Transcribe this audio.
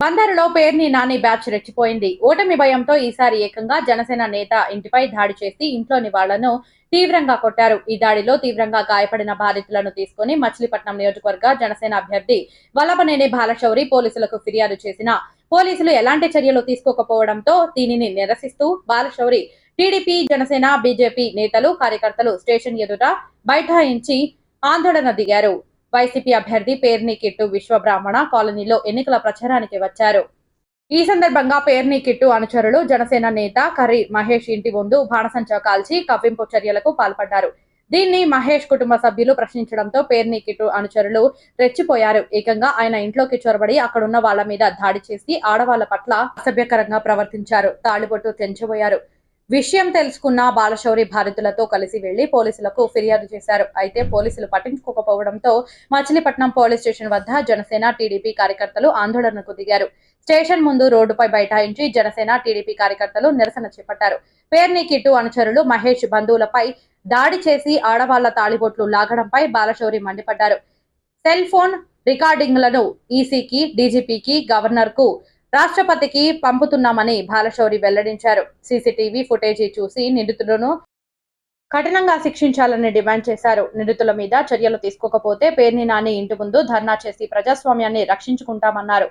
బందరులో Perni Nani batch రెచ్చిపోయింది. ఓటమి భయంతో ఈసారి ఏకంగా జనసేన నేత ఇంటిపై దాడి చేసి ఇంట్లోని వాళ్ళను తీవ్రంగా కొట్టారు. ఈ దాడిలో తీవ్రంగా గాయపడిన బాధితులను తీసుకుని మచిలీపట్నం నియోజకవర్గ జనసేన అభ్యర్థి వల్లభనేని బాలశౌరి పోలీసులకు ఫిర్యాదు చేసిన పోలీసులు ఎలాంటి చర్యలు తీసుకోకపోవడంతో దీనిని నిరసిస్తూ బాలశౌరి టీడీపీ జనసేన బీజేపీ నేతలు కార్యకర్తలు స్టేషన్ ఎదుట బైఠాయించి ఆందోళన దిగారు. వైసీపీ అభ్యర్థి పేర్ని కిట్టు విశ్వబ్రాహ్మణ కాలనీలో ఎన్నికల ప్రచారానికి వచ్చారు. ఈ సందర్భంగా పేర్ని కిట్టు అనుచరులు జనసేన నేత కర్రీ మహేష్ ఇంటి ముందు బాణసంచా కాల్చి కవ్వింపు చర్యలకు పాల్పడ్డారు. దీన్ని మహేష్ కుటుంబ సభ్యులు ప్రశ్నించడంతో పేర్ని కిట్టు అనుచరులు రెచ్చిపోయారు. ఏకంగా ఆయన ఇంట్లోకి చొరబడి అక్కడున్న వాళ్ళ మీద దాడి చేసి ఆడవాళ్ళ పట్ల అసభ్యకరంగా ప్రవర్తించారు. తాళిబొట్టు తెంచిపోయారు విషయం తెలుసుకున్న బాలశౌరి బాధితులతో కలిసి వెళ్ళి పోలీసులకు ఫిర్యాదు చేశారు. అయితే పోలీసులు పట్టించుకోకపోవడంతో మచిలీపట్నం పోలీస్ స్టేషన్ వద్ద జనసేన టీడీపీ కార్యకర్తలు ఆందోళనకు దిగారు. స్టేషన్ ముందు రోడ్డుపై బైఠాయించి జనసేన టీడీపీ కార్యకర్తలు నిరసన చేపట్టారు. పేర్ని కిట్టు అనుచరులు మహేష్ బంధువులపై దాడి చేసి ఆడవాళ్ళ తాళిబొట్లు లాగడంపై బాలశౌరి మండిపడ్డారు. సెల్ ఫోన్ రికార్డింగ్లను ఈసీకి డీజీపీకి గవర్నర్కు రాష్ట్రపతికి పంపుతున్నామని బాలశౌరి వెల్లడించారు. సీసీటీవీ ఫుటేజీ చూసి నిందితులను కఠినంగా శిక్షించాలని డిమాండ్ చేశారు. నిందితుల మీద చర్యలు తీసుకోకపోతే పేర్ని నాని ఇంటి ముందు ధర్నా చేసి ప్రజాస్వామ్యాన్ని రక్షించుకుంటామన్నారు.